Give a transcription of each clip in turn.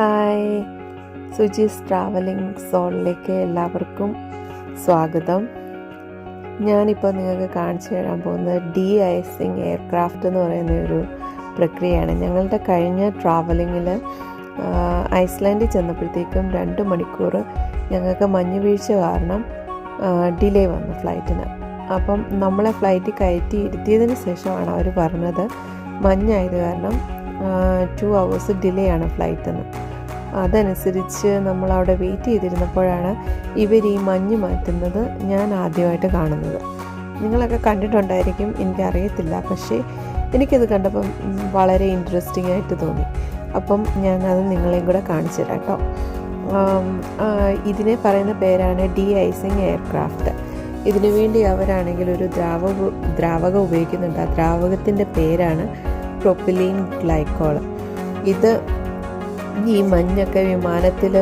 Hi. Suji's travelling സോണിലേക്ക് എല്ലാവർക്കും സ്വാഗതം. ഞാനിപ്പോൾ നിങ്ങൾക്ക് കാണിച്ചു തരാൻ പോകുന്നത് ഡി ഐസിങ് എയർക്രാഫ്റ്റ് എന്ന് പറയുന്ന ഒരു പ്രക്രിയയാണ്. ഞങ്ങളുടെ കഴിഞ്ഞ ട്രാവലിങ്ങിൽ ഐസ്ലാൻഡിൽ ചെന്നപ്പോഴത്തേക്കും രണ്ട് മണിക്കൂർ ഞങ്ങൾക്ക് മഞ്ഞ് വീഴ്ച കാരണം ഡിലേ വന്നു ഫ്ലൈറ്റിന്. അപ്പം നമ്മളെ ഫ്ലൈറ്റ് കയറ്റി ഇരുത്തിയതിന് ശേഷമാണ് അവർ പറഞ്ഞത് മഞ്ഞായത് കാരണം ടു അവേഴ്സ് ഡിലേ ആണ് ഫ്ലൈറ്റ് എന്ന് അതനുസരിച്ച് നമ്മൾ അവിടെ വെയിറ്റ് ചെയ്തിരുന്നപ്പോഴാണ് ഇവർ ഈ മഞ്ഞ് മാറ്റുന്നത് ഞാൻ ആദ്യമായിട്ട് കാണുന്നത്. നിങ്ങളൊക്കെ കണ്ടിട്ടുണ്ടായിരിക്കും എനിക്കറിയത്തില്ല. പക്ഷേ എനിക്കത് കണ്ടപ്പം വളരെ ഇൻട്രസ്റ്റിംഗ് ആയിട്ട് തോന്നി. അപ്പം ഞാനത് നിങ്ങളെയും കൂടെ കാണിച്ചു തരാം കേട്ടോ. ഇതിനെ പറയുന്ന പേരാണ് ഡി ഐസിങ് എയർക്രാഫ്റ്റ് ഇതിനു വേണ്ടി അവരാണെങ്കിൽ ഒരു ദ്രാവക ദ്രാവകം ഉപയോഗിക്കുന്നുണ്ട്. ആ ദ്രാവകത്തിന്റെ പേരാണ് പ്രൊപ്പിലീൻ ഗ്ലൈക്കോൾ ഇത് ഈ മഞ്ഞൊക്കെ വിമാനത്തിൽ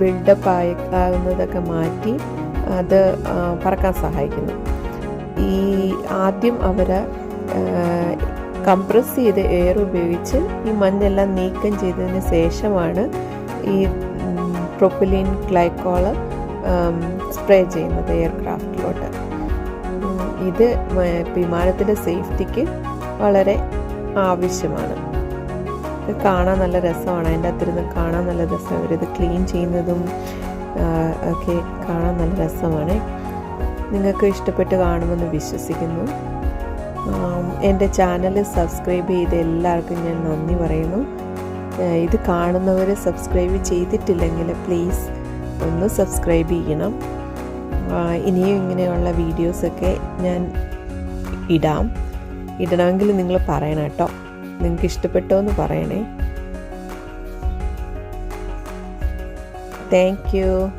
ബിൽഡപ്പ് ആയി ആകുന്നതൊക്കെ മാറ്റി അത് പറക്കാൻ സഹായിക്കുന്നു. ഈ ആദ്യം അവർ കംപ്രസ് ചെയ്ത് എയർ ഉപയോഗിച്ച് ഈ മഞ്ഞെല്ലാം നീക്കം ചെയ്തതിന് ശേഷമാണ് ഈ പ്രൊപ്പലിൻ ഗ്ലൈക്കോൾ സ്പ്രേ ചെയ്യുന്നത് എയർക്രാഫ്റ്റിലോട്ട് ഇത് വിമാനത്തിന്റെ സേഫ്റ്റിക്ക് വളരെ ആവശ്യമാണ്. ഇത് കാണാൻ നല്ല രസമാണ്. അതിന്റെ അകത്തിരുന്ന് കാണാൻ നല്ല രസമാണ് അവരിത് ക്ലീൻ ചെയ്യുന്നതും ഒക്കെ കാണാൻ നല്ല രസമാണ്. നിങ്ങൾക്ക് ഇഷ്ടപ്പെട്ട് കാണുമെന്ന് വിശ്വസിക്കുന്നു. എന്റെ ചാനൽ സബ്സ്ക്രൈബ് ചെയ്ത് എല്ലാവർക്കും ഞാൻ നന്ദി പറയുന്നു. ഇത് കാണുന്നവർ സബ്സ്ക്രൈബ് ചെയ്തിട്ടില്ലെങ്കിൽ പ്ലീസ് ഒന്ന് സബ്സ്ക്രൈബ് ചെയ്യണം. ഇനിയും ഇങ്ങനെയുള്ള വീഡിയോസൊക്കെ ഞാൻ ഇടാം. ഇടണമെങ്കിൽ നിങ്ങൾ പറയണം കേട്ടോ. നിങ്ങൾക്ക് ഇഷ്ടപ്പെട്ടോ എന്ന് പറയണേ. Thank you